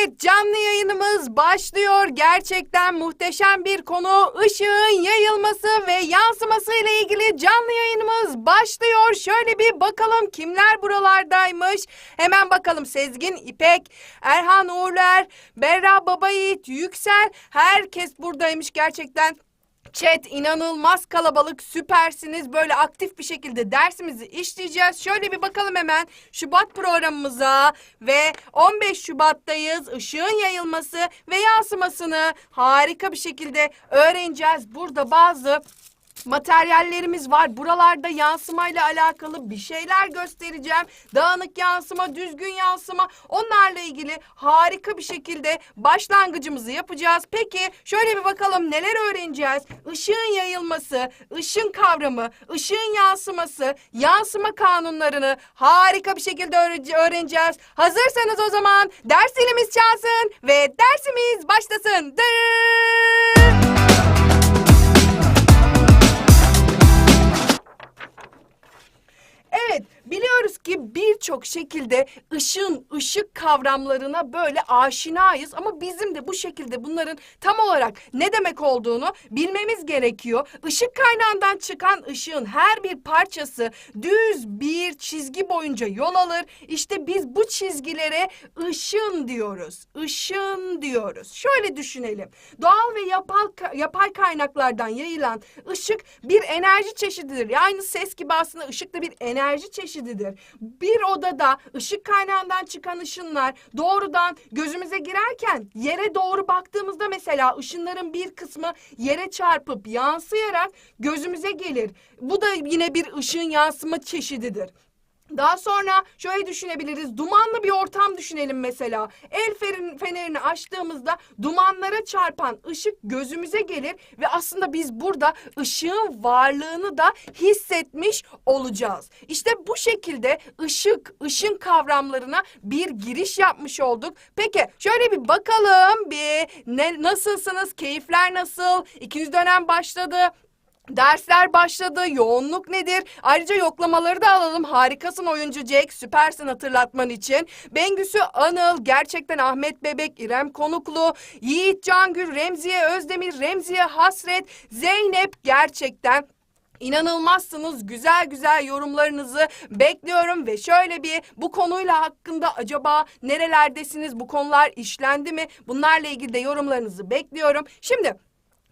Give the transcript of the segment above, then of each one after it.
Evet canlı yayınımız başlıyor. Gerçekten muhteşem bir konu. Işığın yayılması ve yansıması ile ilgili canlı yayınımız başlıyor. Şöyle bir bakalım kimler buralardaymış. Hemen bakalım Sezgin, İpek, Erhan Uğurlar, Berra Babayiğit, Yüksel. Herkes buradaymış gerçekten. Chat inanılmaz kalabalık süpersiniz böyle aktif bir şekilde dersimizi işleyeceğiz. Şöyle bir bakalım hemen Şubat programımıza ve 15 Şubat'tayız. Işığın yayılması ve yansımasını harika bir şekilde öğreneceğiz. Burada bazı materyallerimiz var. Buralarda yansımayla alakalı bir şeyler göstereceğim. Dağınık yansıma, düzgün yansıma onlarla ilgili harika bir şekilde başlangıcımızı yapacağız. Peki şöyle bir bakalım neler öğreneceğiz? Işığın yayılması, ışın kavramı, ışığın yansıması, yansıma kanunlarını harika bir şekilde öğre- öğreneceğiz. Hazırsanız o zaman ders zilimiz çalsın ve dersimiz başlasın. Dıt! Evet, biliyoruz ki birçok şekilde ışın, ışık kavramlarına böyle aşinayız ama bizim de bu şekilde bunların tam olarak ne demek olduğunu bilmemiz gerekiyor. Işık kaynağından çıkan ışığın her bir parçası düz bir çizgi boyunca yol alır. İşte biz bu çizgilere ışın diyoruz. Işın diyoruz. Şöyle düşünelim. Doğal ve yapay, yapay kaynaklardan yayılan ışık bir enerji çeşididir. Yani ses gibi aslında ışık da bir enerji çeşididir. Bir odada ışık kaynağından çıkan ışınlar doğrudan gözümüze girerken yere doğru baktığımızda mesela ışınların bir kısmı yere çarpıp yansıyarak gözümüze gelir. Bu da yine bir ışığın yansıma çeşididir. Daha sonra şöyle düşünebiliriz. Dumanlı bir ortam düşünelim mesela. El fenerini açtığımızda dumanlara çarpan ışık gözümüze gelir ve aslında biz burada ışığın varlığını da hissetmiş olacağız. İşte bu şekilde ışık, ışın kavramlarına bir giriş yapmış olduk. Peki şöyle bir bakalım bir ne nasılsınız? Keyifler nasıl? İkinci dönem başladı. Dersler başladı. Yoğunluk nedir? Ayrıca yoklamaları da alalım. Harikasın oyuncu Jack. Süpersin hatırlatman için. Bengüsü Anıl, gerçekten Ahmet Bebek, İrem Konuklu, Yiğit Cangül, Remziye Özdemir, Remziye Hasret, Zeynep gerçekten İnanılmazsınız. Güzel güzel yorumlarınızı bekliyorum ve şöyle bir bu konuyla hakkında acaba nerelerdesiniz? Bu konular işlendi mi? Bunlarla ilgili de yorumlarınızı bekliyorum. Şimdi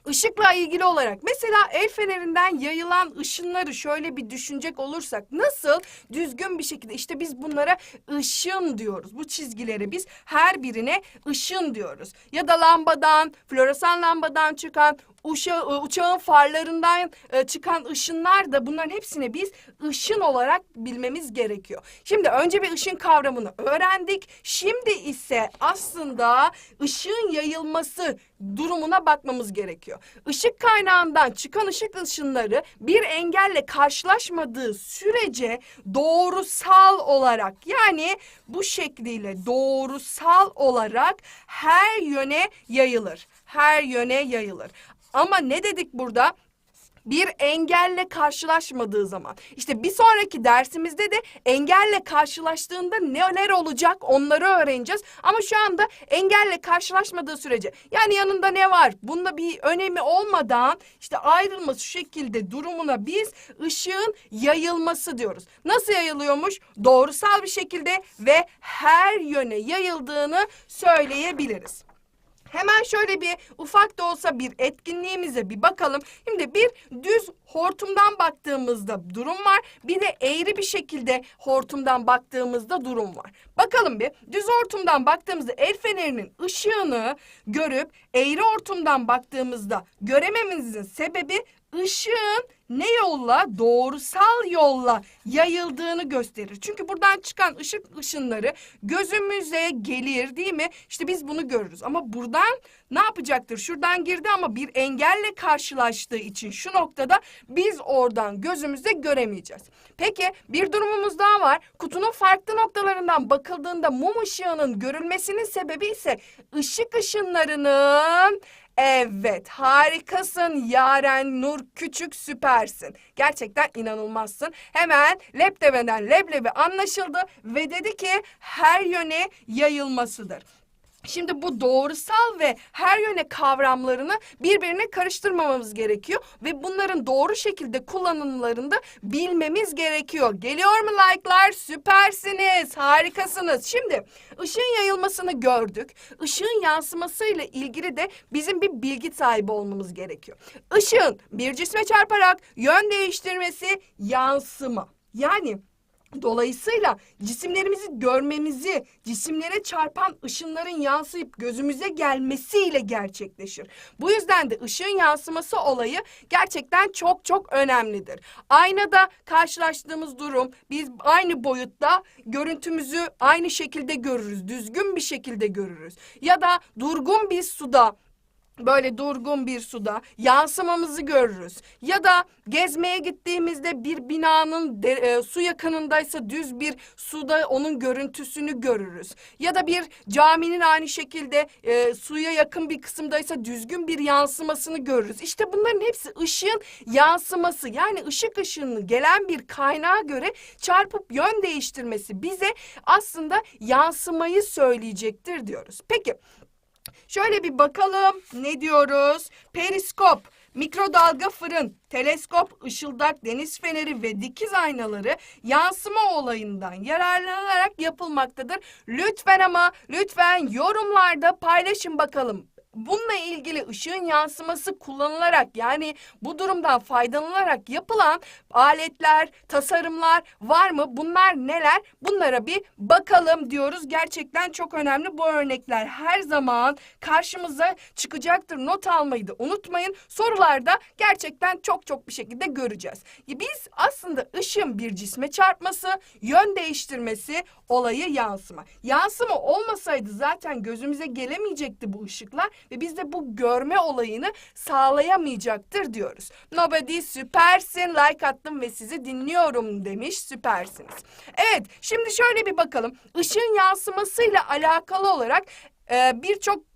Işıkla ilgili olarak mesela el fenerinden yayılan ışınları şöyle bir düşünecek olursak nasıl düzgün bir şekilde işte biz bunlara ışın diyoruz. Bu çizgileri biz her birine ışın diyoruz. Ya da lambadan, floresan lambadan çıkan uşa, uçağın farlarından e, çıkan ışınlar da bunların hepsine biz ışın olarak bilmemiz gerekiyor. Şimdi önce bir ışın kavramını öğrendik. Şimdi ise aslında ışığın yayılması durumuna bakmamız gerekiyor. Işık kaynağından çıkan ışık ışınları bir engelle karşılaşmadığı sürece doğrusal olarak yani bu şekliyle doğrusal olarak her yöne yayılır. Her yöne yayılır. Ama ne dedik burada? bir engelle karşılaşmadığı zaman. İşte bir sonraki dersimizde de engelle karşılaştığında neler olacak onları öğreneceğiz. Ama şu anda engelle karşılaşmadığı sürece yani yanında ne var? Bunda bir önemi olmadan işte ayrılması şekilde durumuna biz ışığın yayılması diyoruz. Nasıl yayılıyormuş? Doğrusal bir şekilde ve her yöne yayıldığını söyleyebiliriz. Hemen şöyle bir ufak da olsa bir etkinliğimize bir bakalım. Şimdi bir düz hortumdan baktığımızda durum var. Bir de eğri bir şekilde hortumdan baktığımızda durum var. Bakalım bir düz hortumdan baktığımızda el fenerinin ışığını görüp eğri hortumdan baktığımızda göremememizin sebebi ışığın ne yolla doğrusal yolla yayıldığını gösterir. Çünkü buradan çıkan ışık ışınları gözümüze gelir değil mi? İşte biz bunu görürüz. Ama buradan ne yapacaktır? Şuradan girdi ama bir engelle karşılaştığı için şu noktada biz oradan gözümüzde göremeyeceğiz. Peki bir durumumuz daha var. Kutunun farklı noktalarından bakıldığında mum ışığının görülmesinin sebebi ise ışık ışınlarının Evet, harikasın Yaren Nur Küçük süpersin. Gerçekten inanılmazsın. Hemen Leblebi'den leblebi anlaşıldı ve dedi ki her yöne yayılmasıdır. Şimdi bu doğrusal ve her yöne kavramlarını birbirine karıştırmamamız gerekiyor ve bunların doğru şekilde kullanımlarını da bilmemiz gerekiyor. Geliyor mu like'lar? Süpersiniz, harikasınız. Şimdi ışığın yayılmasını gördük. Işığın yansımasıyla ilgili de bizim bir bilgi sahibi olmamız gerekiyor. Işığın bir cisme çarparak yön değiştirmesi yansıma. Yani Dolayısıyla cisimlerimizi görmemizi, cisimlere çarpan ışınların yansıyıp gözümüze gelmesiyle gerçekleşir. Bu yüzden de ışığın yansıması olayı gerçekten çok çok önemlidir. Aynada karşılaştığımız durum biz aynı boyutta görüntümüzü aynı şekilde görürüz, düzgün bir şekilde görürüz. Ya da durgun bir suda böyle durgun bir suda yansımamızı görürüz. Ya da gezmeye gittiğimizde bir binanın de, e, su yakınındaysa düz bir suda onun görüntüsünü görürüz. Ya da bir caminin aynı şekilde e, suya yakın bir kısımdaysa düzgün bir yansımasını görürüz. İşte bunların hepsi ışığın yansıması yani ışık ışığının gelen bir kaynağa göre çarpıp yön değiştirmesi bize aslında yansımayı söyleyecektir diyoruz. Peki Şöyle bir bakalım ne diyoruz? Periskop, mikrodalga fırın, teleskop, ışıldak, deniz feneri ve dikiz aynaları yansıma olayından yararlanarak yapılmaktadır. Lütfen ama lütfen yorumlarda paylaşın bakalım. Bununla ilgili ışığın yansıması kullanılarak yani bu durumdan faydalanılarak yapılan aletler, tasarımlar var mı? Bunlar neler? Bunlara bir bakalım diyoruz. Gerçekten çok önemli bu örnekler. Her zaman karşımıza çıkacaktır. Not almayı da unutmayın. Sorularda gerçekten çok çok bir şekilde göreceğiz. Biz aslında ışığın bir cisme çarpması, yön değiştirmesi, olayı yansıma. Yansıma olmasaydı zaten gözümüze gelemeyecekti bu ışıklar ve biz de bu görme olayını sağlayamayacaktır diyoruz. Nobody süpersin like attım ve sizi dinliyorum demiş süpersiniz. Evet şimdi şöyle bir bakalım ışığın yansımasıyla alakalı olarak e, birçok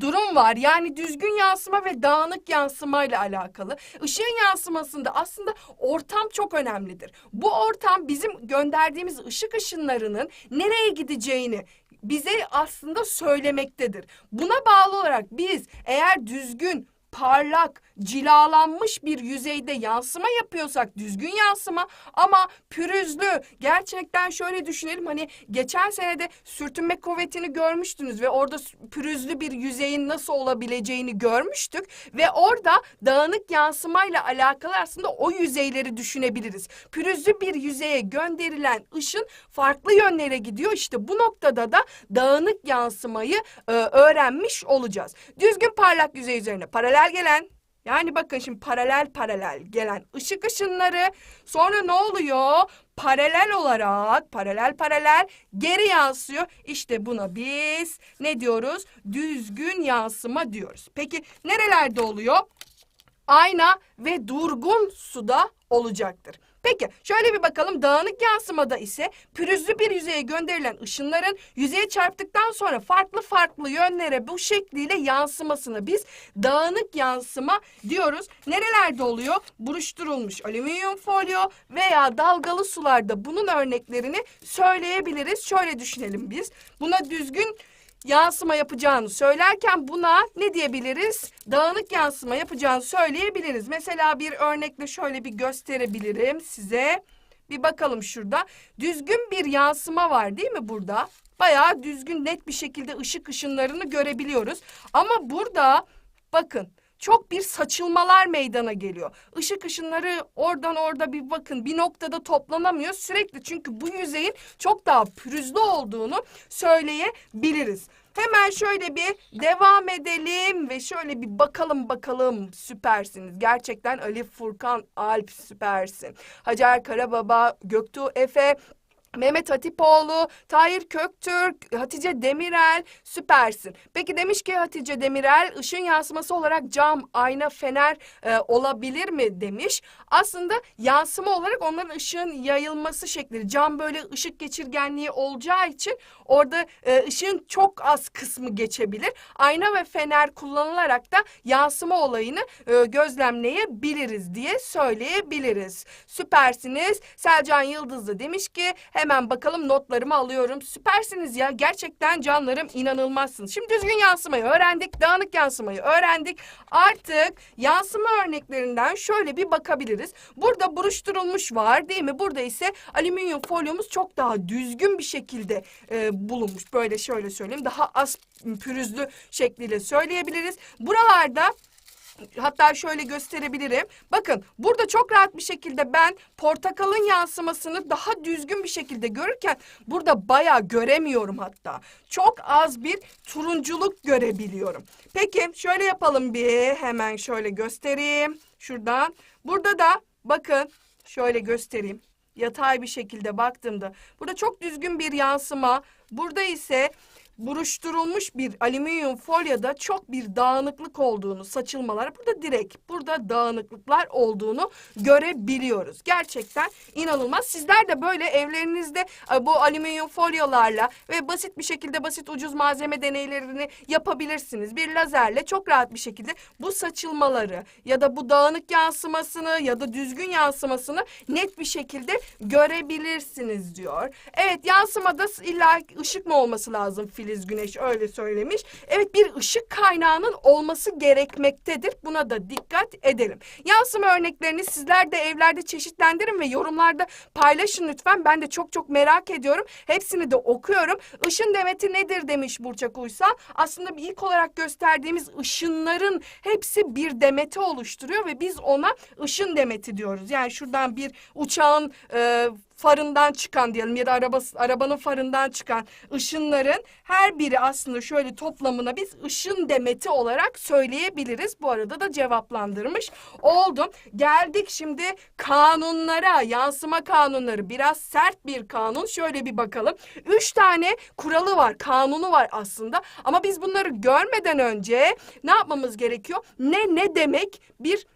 durum var. Yani düzgün yansıma ve dağınık yansıma ile alakalı. Işığın yansımasında aslında ortam çok önemlidir. Bu ortam bizim gönderdiğimiz ışık ışınlarının nereye gideceğini bize aslında söylemektedir. Buna bağlı olarak biz eğer düzgün parlak, cilalanmış bir yüzeyde yansıma yapıyorsak düzgün yansıma ama pürüzlü gerçekten şöyle düşünelim hani geçen senede sürtünme kuvvetini görmüştünüz ve orada pürüzlü bir yüzeyin nasıl olabileceğini görmüştük ve orada dağınık yansımayla alakalı aslında o yüzeyleri düşünebiliriz. Pürüzlü bir yüzeye gönderilen ışın farklı yönlere gidiyor. İşte bu noktada da dağınık yansımayı e, öğrenmiş olacağız. Düzgün parlak yüzey üzerine paralel gelen yani bakın şimdi paralel paralel gelen ışık ışınları sonra ne oluyor? Paralel olarak paralel paralel geri yansıyor. İşte buna biz ne diyoruz? Düzgün yansıma diyoruz. Peki nerelerde oluyor? Ayna ve durgun suda olacaktır. Peki şöyle bir bakalım dağınık yansımada ise pürüzlü bir yüzeye gönderilen ışınların yüzeye çarptıktan sonra farklı farklı yönlere bu şekliyle yansımasını biz dağınık yansıma diyoruz. Nerelerde oluyor? Buruşturulmuş alüminyum folyo veya dalgalı sularda bunun örneklerini söyleyebiliriz. Şöyle düşünelim biz. Buna düzgün yansıma yapacağını söylerken buna ne diyebiliriz? Dağınık yansıma yapacağını söyleyebiliriz. Mesela bir örnekle şöyle bir gösterebilirim size. Bir bakalım şurada. Düzgün bir yansıma var değil mi burada? Bayağı düzgün net bir şekilde ışık ışınlarını görebiliyoruz. Ama burada bakın çok bir saçılmalar meydana geliyor. Işık ışınları oradan orada bir bakın bir noktada toplanamıyor sürekli çünkü bu yüzeyin çok daha pürüzlü olduğunu söyleyebiliriz. Hemen şöyle bir devam edelim ve şöyle bir bakalım bakalım süpersiniz. Gerçekten Ali Furkan Alp süpersin. Hacer Karababa, Göktuğ Efe, Mehmet Hatipoğlu, Tahir Köktürk, Hatice Demirel süpersin. Peki demiş ki Hatice Demirel ışın yansıması olarak cam, ayna, fener e, olabilir mi demiş. Aslında yansıma olarak onların ışığın yayılması şekli. Cam böyle ışık geçirgenliği olacağı için orada e, ışığın çok az kısmı geçebilir. Ayna ve fener kullanılarak da yansıma olayını e, gözlemleyebiliriz diye söyleyebiliriz. Süpersiniz. Selcan Yıldızlı demiş ki hemen bakalım notlarımı alıyorum. Süpersiniz ya gerçekten canlarım inanılmazsınız. Şimdi düzgün yansımayı öğrendik. Dağınık yansımayı öğrendik. Artık yansıma örneklerinden şöyle bir bakabiliriz. Burada buruşturulmuş var değil mi? Burada ise alüminyum folyomuz çok daha düzgün bir şekilde e, bulunmuş. Böyle şöyle söyleyeyim. Daha az pürüzlü şekliyle söyleyebiliriz. Buralarda Hatta şöyle gösterebilirim. Bakın burada çok rahat bir şekilde ben portakalın yansımasını daha düzgün bir şekilde görürken burada bayağı göremiyorum hatta. Çok az bir turunculuk görebiliyorum. Peki şöyle yapalım bir hemen şöyle göstereyim. Şuradan. Burada da bakın şöyle göstereyim. Yatay bir şekilde baktığımda burada çok düzgün bir yansıma. Burada ise buruşturulmuş bir alüminyum folyoda çok bir dağınıklık olduğunu, saçılmalar burada direkt burada dağınıklıklar olduğunu görebiliyoruz. Gerçekten inanılmaz. Sizler de böyle evlerinizde e, bu alüminyum folyolarla ve basit bir şekilde basit ucuz malzeme deneylerini yapabilirsiniz. Bir lazerle çok rahat bir şekilde bu saçılmaları ya da bu dağınık yansımasını ya da düzgün yansımasını net bir şekilde görebilirsiniz diyor. Evet yansımada illa ışık mı olması lazım Filiz Güneş öyle söylemiş. Evet bir ışık kaynağının olması gerekmektedir. Buna da dikkat edelim. Yansıma örneklerini sizler de evlerde çeşitlendirin ve yorumlarda paylaşın lütfen. Ben de çok çok merak ediyorum. Hepsini de okuyorum. Işın demeti nedir demiş Burçak Uysal. Aslında ilk olarak gösterdiğimiz ışınların hepsi bir demeti oluşturuyor ve biz ona ışın demeti diyoruz. Yani şuradan bir uçağın e, farından çıkan diyelim ya da araba, arabanın farından çıkan ışınların her biri aslında şöyle toplamına biz ışın demeti olarak söyleyebiliriz. Bu arada da cevaplandırmış oldum. Geldik şimdi kanunlara, yansıma kanunları. Biraz sert bir kanun. Şöyle bir bakalım. Üç tane kuralı var, kanunu var aslında. Ama biz bunları görmeden önce ne yapmamız gerekiyor? Ne ne demek bir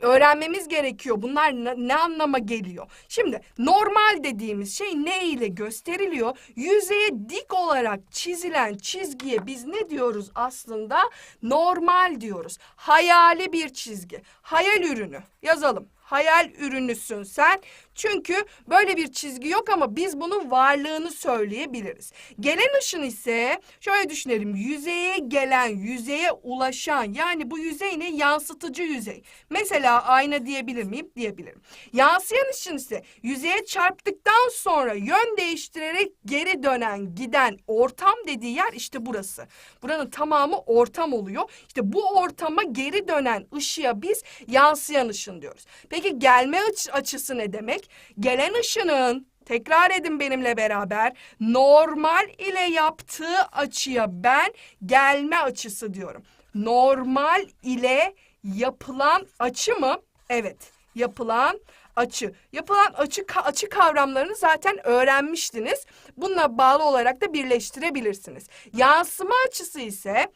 öğrenmemiz gerekiyor. Bunlar ne, ne anlama geliyor? Şimdi normal dediğimiz şey ne ile gösteriliyor? Yüzeye dik olarak çizilen çizgiye biz ne diyoruz aslında? Normal diyoruz. Hayali bir çizgi. Hayal ürünü. Yazalım. Hayal ürünüsün sen. Çünkü böyle bir çizgi yok ama biz bunun varlığını söyleyebiliriz. Gelen ışın ise şöyle düşünelim. Yüzeye gelen, yüzeye ulaşan yani bu yüzey ne? Yansıtıcı yüzey. Mesela ayna diyebilir miyim? Diyebilirim. Yansıyan ışın ise yüzeye çarptıktan sonra yön değiştirerek geri dönen, giden ortam dediği yer işte burası. Buranın tamamı ortam oluyor. İşte bu ortama geri dönen ışığa biz yansıyan ışın diyoruz. Peki gelme aç- açısı ne demek? Gelen ışının tekrar edin benimle beraber normal ile yaptığı açıya ben gelme açısı diyorum. Normal ile yapılan açı mı? Evet, yapılan açı. Yapılan açı açı kavramlarını zaten öğrenmiştiniz. Bununla bağlı olarak da birleştirebilirsiniz. Yansıma açısı ise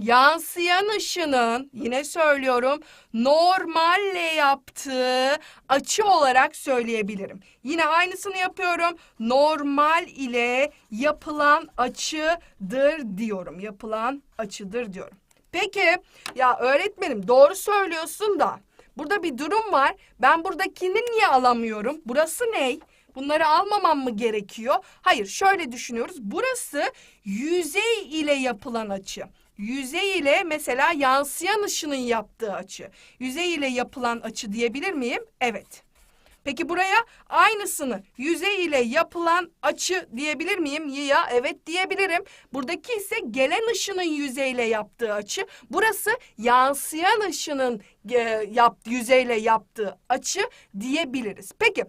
Yansıyan ışının yine söylüyorum normalle yaptığı açı olarak söyleyebilirim. Yine aynısını yapıyorum. Normal ile yapılan açıdır diyorum. Yapılan açıdır diyorum. Peki ya öğretmenim doğru söylüyorsun da burada bir durum var. Ben buradakini niye alamıyorum? Burası ne? Bunları almamam mı gerekiyor? Hayır, şöyle düşünüyoruz. Burası yüzey ile yapılan açı. Yüzey ile mesela yansıyan ışının yaptığı açı. Yüzey ile yapılan açı diyebilir miyim? Evet. Peki buraya aynısını yüzey ile yapılan açı diyebilir miyim? Ya evet diyebilirim. Buradaki ise gelen ışının yüzeyle yaptığı açı. Burası yansıyan ışının e, yap, yüzeyle yaptığı açı diyebiliriz. Peki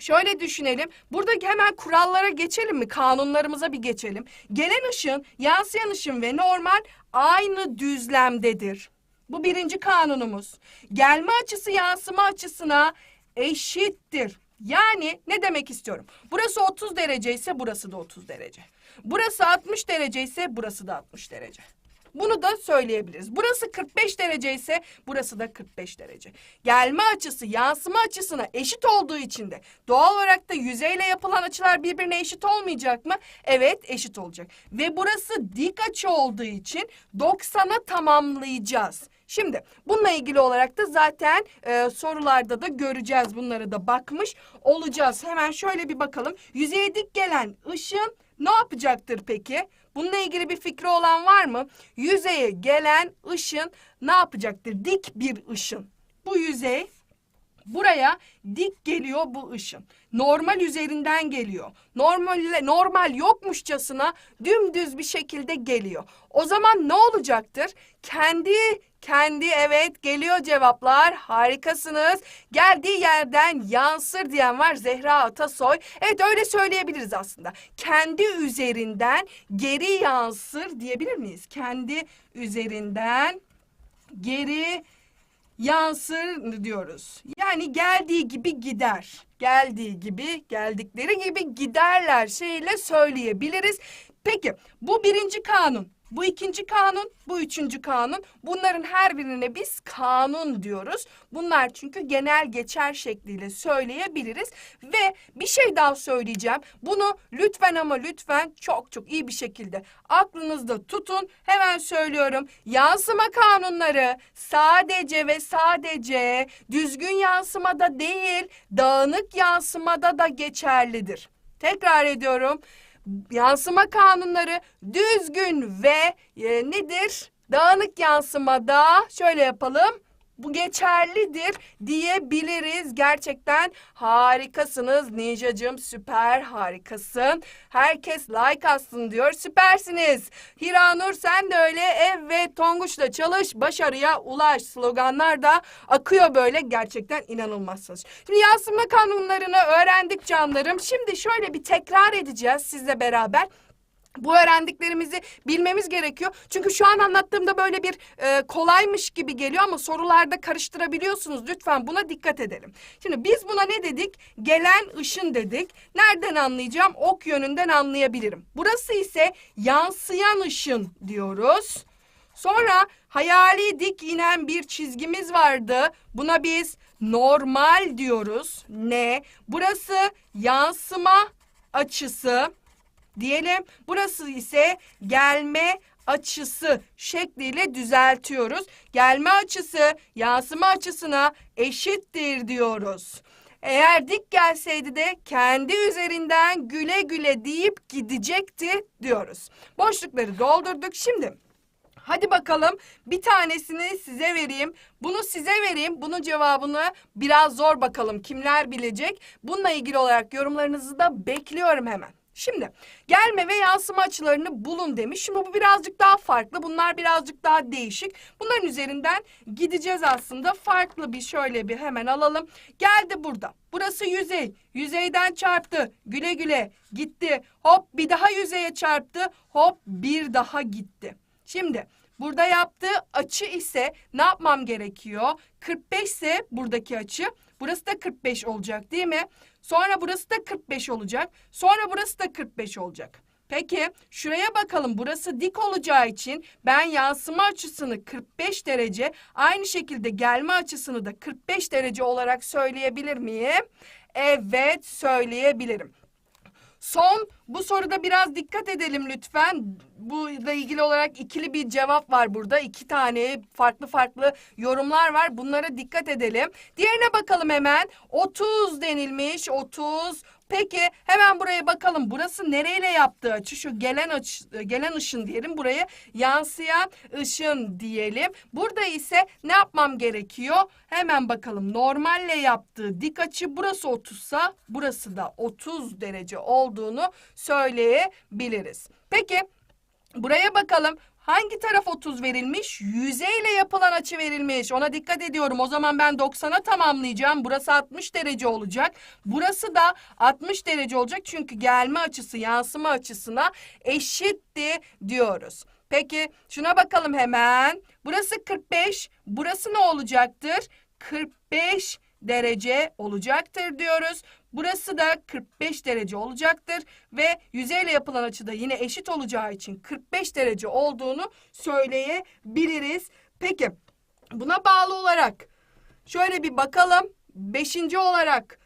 Şöyle düşünelim. Burada hemen kurallara geçelim mi? Kanunlarımıza bir geçelim. Gelen ışın, yansıyan ışın ve normal aynı düzlemdedir. Bu birinci kanunumuz. Gelme açısı yansıma açısına eşittir. Yani ne demek istiyorum? Burası 30 derece ise burası da 30 derece. Burası 60 derece ise burası da 60 derece. Bunu da söyleyebiliriz. Burası 45 derece ise burası da 45 derece. Gelme açısı yansıma açısına eşit olduğu için de doğal olarak da yüzeyle yapılan açılar birbirine eşit olmayacak mı? Evet eşit olacak. Ve burası dik açı olduğu için 90'a tamamlayacağız. Şimdi bununla ilgili olarak da zaten e, sorularda da göreceğiz. Bunları da bakmış olacağız. Hemen şöyle bir bakalım. Yüzeye dik gelen ışın ne yapacaktır peki? Bununla ilgili bir fikri olan var mı? Yüzeye gelen ışın ne yapacaktır? Dik bir ışın. Bu yüzey Buraya dik geliyor bu ışın. Normal üzerinden geliyor. Normal normal yokmuşçasına dümdüz bir şekilde geliyor. O zaman ne olacaktır? Kendi kendi evet geliyor cevaplar. Harikasınız. Geldiği yerden yansır diyen var Zehra Atasoy. Evet öyle söyleyebiliriz aslında. Kendi üzerinden geri yansır diyebilir miyiz? Kendi üzerinden geri yansır diyoruz. Yani geldiği gibi gider. Geldiği gibi, geldikleri gibi giderler şeyle söyleyebiliriz. Peki bu birinci kanun. Bu ikinci kanun, bu üçüncü kanun. Bunların her birine biz kanun diyoruz. Bunlar çünkü genel geçer şekliyle söyleyebiliriz. Ve bir şey daha söyleyeceğim. Bunu lütfen ama lütfen çok çok iyi bir şekilde aklınızda tutun. Hemen söylüyorum. Yansıma kanunları sadece ve sadece düzgün yansımada değil, dağınık yansımada da geçerlidir. Tekrar ediyorum yansıma kanunları düzgün ve e, nedir? Dağınık yansımada şöyle yapalım. Bu geçerlidir diyebiliriz. Gerçekten harikasınız Ninjacığım süper harikasın. Herkes like atsın diyor. Süpersiniz. Hiranur sen de öyle. Evet Tonguç'la çalış başarıya ulaş. Sloganlar da akıyor böyle. Gerçekten inanılmazsınız. Şimdi yansıma kanunlarını öğrendik canlarım. Şimdi şöyle bir tekrar edeceğiz sizle beraber. Bu öğrendiklerimizi bilmemiz gerekiyor. Çünkü şu an anlattığımda böyle bir e, kolaymış gibi geliyor ama sorularda karıştırabiliyorsunuz. Lütfen buna dikkat edelim. Şimdi biz buna ne dedik? Gelen ışın dedik. Nereden anlayacağım? Ok yönünden anlayabilirim. Burası ise yansıyan ışın diyoruz. Sonra hayali dik inen bir çizgimiz vardı. Buna biz normal diyoruz. Ne? Burası yansıma açısı diyelim. Burası ise gelme açısı şekliyle düzeltiyoruz. Gelme açısı yansıma açısına eşittir diyoruz. Eğer dik gelseydi de kendi üzerinden güle güle deyip gidecekti diyoruz. Boşlukları doldurduk. Şimdi Hadi bakalım bir tanesini size vereyim. Bunu size vereyim. Bunun cevabını biraz zor bakalım kimler bilecek. Bununla ilgili olarak yorumlarınızı da bekliyorum hemen. Şimdi gelme ve yansıma açılarını bulun demiş. Şimdi bu birazcık daha farklı. Bunlar birazcık daha değişik. Bunların üzerinden gideceğiz aslında. Farklı bir şöyle bir hemen alalım. Geldi burada. Burası yüzey. Yüzeyden çarptı. Güle güle gitti. Hop bir daha yüzeye çarptı. Hop bir daha gitti. Şimdi burada yaptığı açı ise ne yapmam gerekiyor? 45 ise buradaki açı. Burası da 45 olacak değil mi? Sonra burası da 45 olacak. Sonra burası da 45 olacak. Peki şuraya bakalım. Burası dik olacağı için ben yansıma açısını 45 derece, aynı şekilde gelme açısını da 45 derece olarak söyleyebilir miyim? Evet, söyleyebilirim. Son bu soruda biraz dikkat edelim lütfen. Bununla ilgili olarak ikili bir cevap var burada. İki tane farklı farklı yorumlar var. Bunlara dikkat edelim. Diğerine bakalım hemen. 30 denilmiş. 30. Peki hemen buraya bakalım. Burası nereyle yaptığı açı? Şu gelen açı, gelen ışın diyelim. Buraya yansıyan ışın diyelim. Burada ise ne yapmam gerekiyor? Hemen bakalım. Normalle yaptığı dik açı burası 30 sa burası da 30 derece olduğunu söyleyebiliriz. Peki buraya bakalım. Hangi taraf 30 verilmiş? Yüzeyle yapılan açı verilmiş. Ona dikkat ediyorum. O zaman ben 90'a tamamlayacağım. Burası 60 derece olacak. Burası da 60 derece olacak. Çünkü gelme açısı yansıma açısına eşitti diyoruz. Peki şuna bakalım hemen. Burası 45. Burası ne olacaktır? 45 derece olacaktır diyoruz. Burası da 45 derece olacaktır ve yüzeyle yapılan açı da yine eşit olacağı için 45 derece olduğunu söyleyebiliriz. Peki buna bağlı olarak şöyle bir bakalım. Beşinci olarak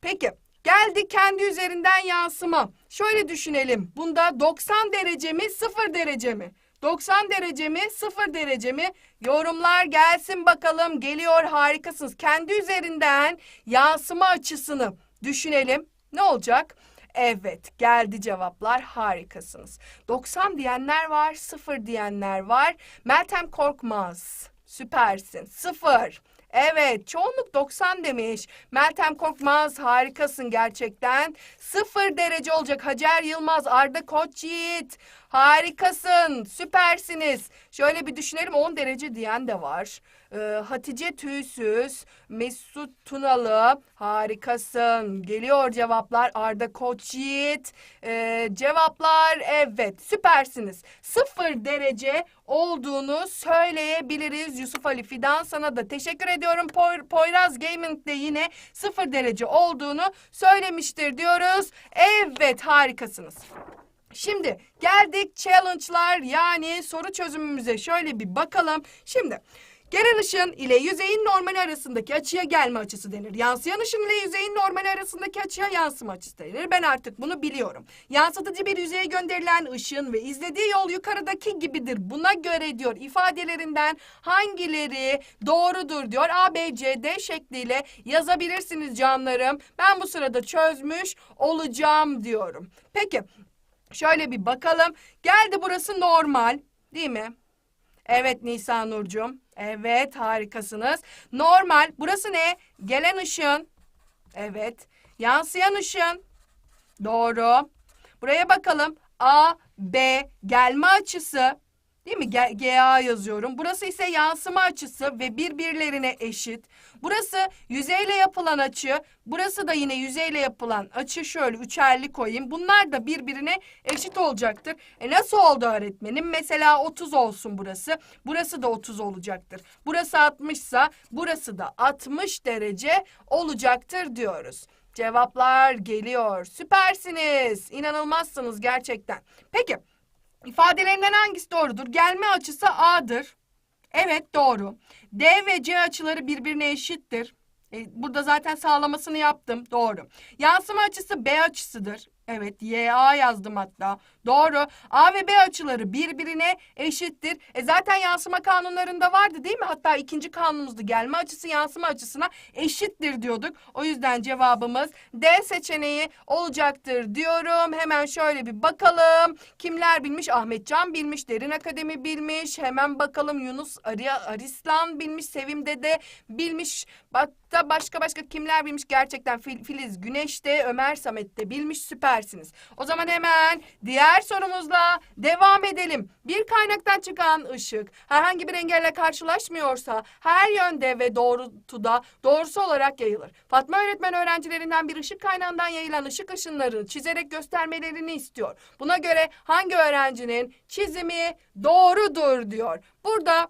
Peki geldi kendi üzerinden yansıma. Şöyle düşünelim. Bunda 90 derece mi 0 derece mi? 90 derece mi 0 derece mi? Yorumlar gelsin bakalım. Geliyor harikasınız. Kendi üzerinden yansıma açısını düşünelim. Ne olacak? Evet geldi cevaplar harikasınız. 90 diyenler var 0 diyenler var. Meltem Korkmaz süpersin 0. Evet çoğunluk 90 demiş. Meltem Korkmaz harikasın gerçekten. Sıfır derece olacak Hacer Yılmaz, Arda Koç Yiğit. Harikasın süpersiniz. Şöyle bir düşünelim 10 derece diyen de var. Ee, Hatice Tüysüz, Mesut Tunalı harikasın. Geliyor cevaplar Arda Koç Yiğit. Ee, cevaplar evet süpersiniz. Sıfır derece olduğunu söyleyebiliriz. Yusuf Ali Fidan sana da teşekkür ediyorum. Poy- Poyraz Gaming de yine sıfır derece olduğunu söylemiştir diyoruz. Evet harikasınız. Şimdi geldik challenge'lar yani soru çözümümüze şöyle bir bakalım. Şimdi gelen ışın ile yüzeyin normali arasındaki açıya gelme açısı denir. Yansıyan ışın ile yüzeyin normali arasındaki açıya yansıma açısı denir. Ben artık bunu biliyorum. Yansıtıcı bir yüzeye gönderilen ışın ve izlediği yol yukarıdaki gibidir. Buna göre diyor ifadelerinden hangileri doğrudur diyor. A, B, C, D şekliyle yazabilirsiniz canlarım. Ben bu sırada çözmüş olacağım diyorum. Peki Şöyle bir bakalım. Geldi burası normal değil mi? Evet Nisan Nurcuğum. Evet harikasınız. Normal. Burası ne? Gelen ışın. Evet. Yansıyan ışın. Doğru. Buraya bakalım. A, B gelme açısı. Değil mi? GA yazıyorum. Burası ise yansıma açısı ve birbirlerine eşit. Burası yüzeyle yapılan açı. Burası da yine yüzeyle yapılan açı. Şöyle üçerli koyayım. Bunlar da birbirine eşit olacaktır. E nasıl oldu öğretmenim? Mesela 30 olsun burası. Burası da 30 olacaktır. Burası 60 ise burası da 60 derece olacaktır diyoruz. Cevaplar geliyor. Süpersiniz. İnanılmazsınız gerçekten. Peki. İfadelerinden hangisi doğrudur? Gelme açısı A'dır. Evet doğru. D ve C açıları birbirine eşittir. E, burada zaten sağlamasını yaptım. Doğru. Yansıma açısı B açısıdır. Evet YA yazdım hatta. Doğru. A ve B açıları birbirine eşittir. E zaten yansıma kanunlarında vardı değil mi? Hatta ikinci kanunumuzda gelme açısı yansıma açısına eşittir diyorduk. O yüzden cevabımız D seçeneği olacaktır diyorum. Hemen şöyle bir bakalım. Kimler bilmiş? Ahmet Can bilmiş. Derin Akademi bilmiş. Hemen bakalım Yunus Arya, Arislan bilmiş. Sevim Dede bilmiş. Bak da başka başka kimler bilmiş? Gerçekten Fil- Filiz Güneş de Ömer Samet de bilmiş. Süpersiniz. O zaman hemen diğer sorumuzla devam edelim. Bir kaynaktan çıkan ışık herhangi bir engelle karşılaşmıyorsa her yönde ve doğrultuda doğrusu olarak yayılır. Fatma öğretmen öğrencilerinden bir ışık kaynağından yayılan ışık ışınlarını çizerek göstermelerini istiyor. Buna göre hangi öğrencinin çizimi doğrudur diyor. Burada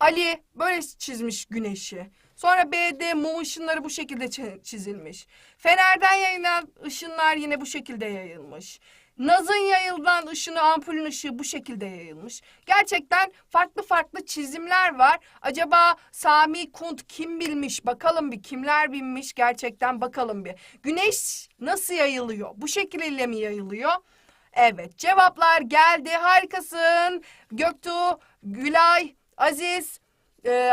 Ali böyle çizmiş güneşi. Sonra B'de mum ışınları bu şekilde çi- çizilmiş. Fenerden yayılan ışınlar yine bu şekilde yayılmış. Naz'ın yayılan ışını, ampulün ışığı bu şekilde yayılmış. Gerçekten farklı farklı çizimler var. Acaba Sami Kunt kim bilmiş? Bakalım bir kimler bilmiş? Gerçekten bakalım bir. Güneş nasıl yayılıyor? Bu şekilde mi yayılıyor? Evet cevaplar geldi. Harikasın. Göktuğ, Gülay, Aziz, ee,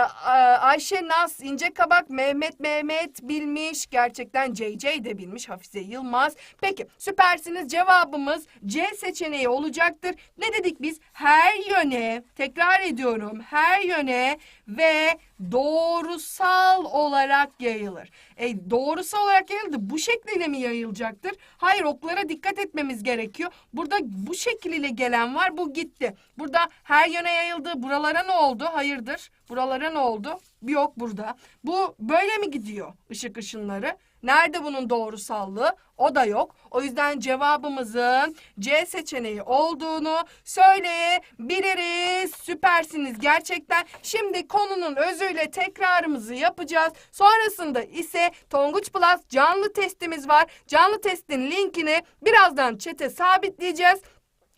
Ayşe Naz, İnce Kabak, Mehmet Mehmet bilmiş. Gerçekten CC de bilmiş Hafize Yılmaz. Peki süpersiniz. Cevabımız C seçeneği olacaktır. Ne dedik biz? Her yöne, tekrar ediyorum, her yöne ve doğrusal olarak yayılır. E, doğrusal olarak yayıldı. Bu şekliyle mi yayılacaktır? Hayır oklara dikkat etmemiz gerekiyor. Burada bu şekliyle gelen var. Bu gitti. Burada her yöne yayıldı. Buralara ne oldu? Hayırdır. Buralara ne oldu? Yok burada. Bu böyle mi gidiyor ışık ışınları? Nerede bunun doğrusallığı? O da yok. O yüzden cevabımızın C seçeneği olduğunu söyleyebiliriz. Süpersiniz gerçekten. Şimdi konunun özüyle tekrarımızı yapacağız. Sonrasında ise Tonguç Plus canlı testimiz var. Canlı testin linkini birazdan çete sabitleyeceğiz.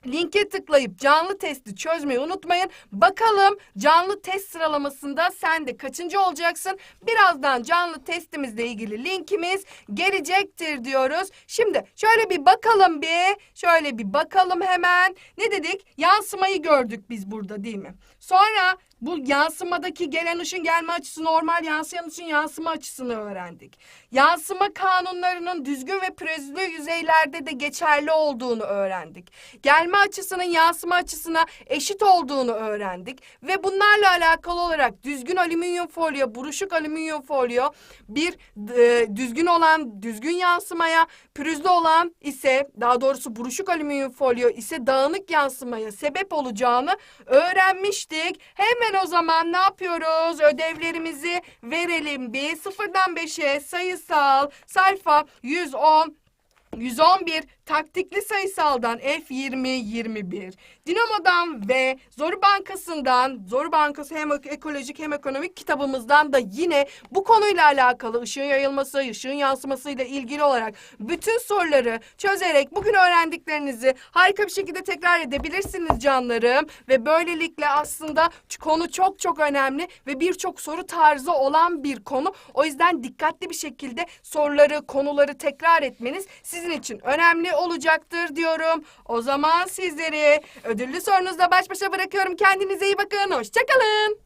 Linke tıklayıp canlı testi çözmeyi unutmayın. Bakalım canlı test sıralamasında sen de kaçıncı olacaksın? Birazdan canlı testimizle ilgili linkimiz gelecektir diyoruz. Şimdi şöyle bir bakalım bir. Şöyle bir bakalım hemen. Ne dedik? Yansımayı gördük biz burada değil mi? Sonra bu yansımadaki gelen ışın gelme açısı normal yansıyan ışın yansıma açısını öğrendik. Yansıma kanunlarının düzgün ve pürüzlü yüzeylerde de geçerli olduğunu öğrendik. Gelme açısının yansıma açısına eşit olduğunu öğrendik. Ve bunlarla alakalı olarak düzgün alüminyum folyo, buruşuk alüminyum folyo bir e, düzgün olan düzgün yansımaya, pürüzlü olan ise daha doğrusu buruşuk alüminyum folyo ise dağınık yansımaya sebep olacağını öğrenmiştik. Hemen o zaman ne yapıyoruz? Ödevlerimizi verelim bir. Sıfırdan beşe sayısal sayfa 110 111 taktikli sayısaldan F20 21 Dinamo'dan ve Zoru Bankası'ndan Zoru Bankası hem ekolojik hem ekonomik kitabımızdan da yine bu konuyla alakalı ışığın yayılması, ışığın yansımasıyla ilgili olarak bütün soruları çözerek bugün öğrendiklerinizi harika bir şekilde tekrar edebilirsiniz canlarım. Ve böylelikle aslında konu çok çok önemli ve birçok soru tarzı olan bir konu. O yüzden dikkatli bir şekilde soruları, konuları tekrar etmeniz sizin için önemli olacaktır diyorum. O zaman sizleri ödüllü sorunuzla baş başa bırakıyorum. Kendinize iyi bakın. Hoşçakalın.